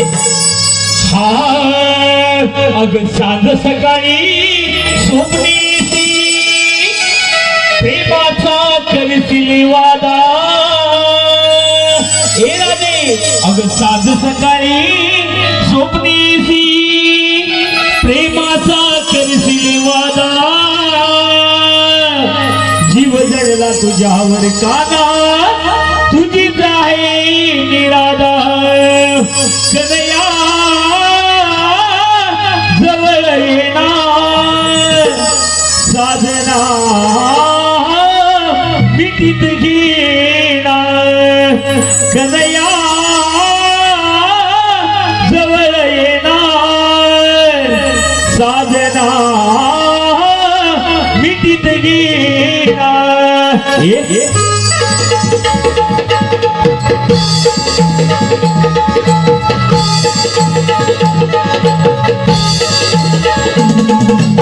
हा अग सांज सकाळी स्वप्नीती प्रेमाचा करतील वादा. ए राजे अग सांज सकाळी स्वप्नीती प्रेमाचा करतील वादा. जीव जडला तुझ्यावर काना. तुझीच आहे निरादा. कनया जवळ येणार साधना मिठीत घेणार कनया जवळ येणार साधना मिठीत घेणार ये ये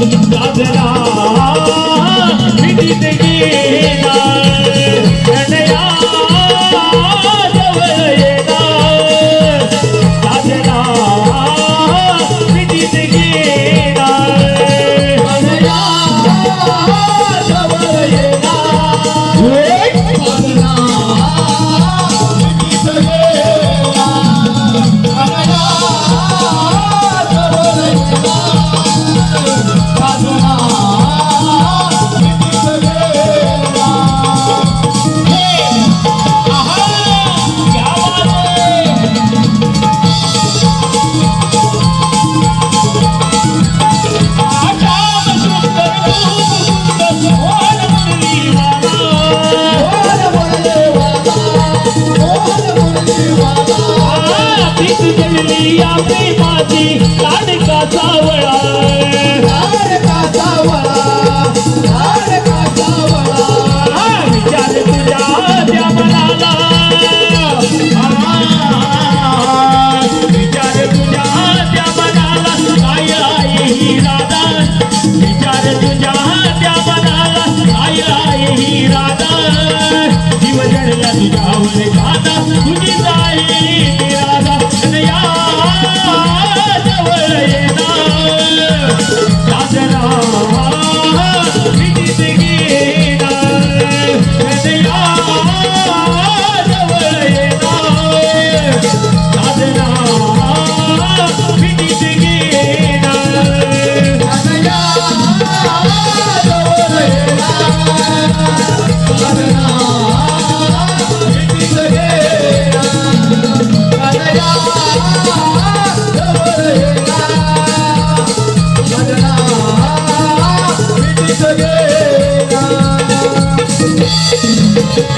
येणार साधना प्रेमाची लाडका सावळा.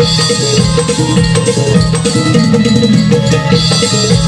Thank you.